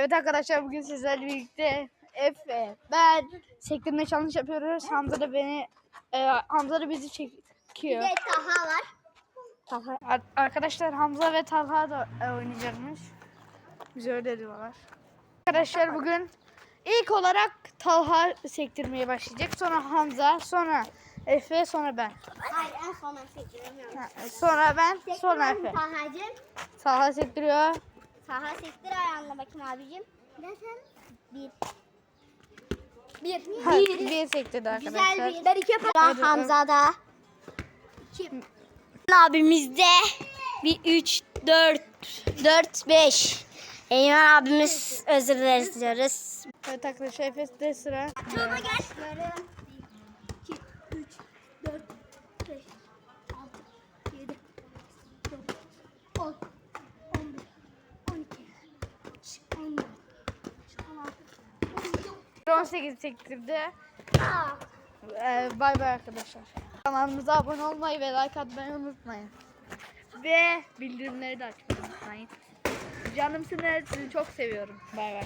Evet arkadaşlar bugün sizlerle birlikte Efe, ben sektirme challenge yapıyoruz. Hamza da beni, e, Hamza da bizi çekiyor. De Taha var. Talha. Ar- Arkadaşlar Hamza ve Talha da e, oynayacakmış. Bize öyle diyorlar. Arkadaşlar bugün ilk olarak Talha sektirmeye başlayacak. Sonra Hamza, sonra Efe, sonra ben. Hayır en son ben sektiremiyorum. Ha, Sonra ben, sonra Efe. Taha'cığım. Talha sektiriyor. Taha sektir ayağına bakayım abicim. Ne sen? Bir. Bir. Ha, bir sektirdi arkadaşlar. Güzel bir. Ben iki yaparım. Hamza'da. İki. Abimizde bir üç, dört, dört, beş. Eymen abimiz özür dileriz diyoruz. Evet arkadaşlar Efes'te sıra. Tuğba gel. 18 sektirdi. Ee, bay bay arkadaşlar. Kanalımıza abone olmayı ve like atmayı unutmayın. Ve bildirimleri de açmayı unutmayın. Canımsınız. Sizi çok seviyorum. Bay bay.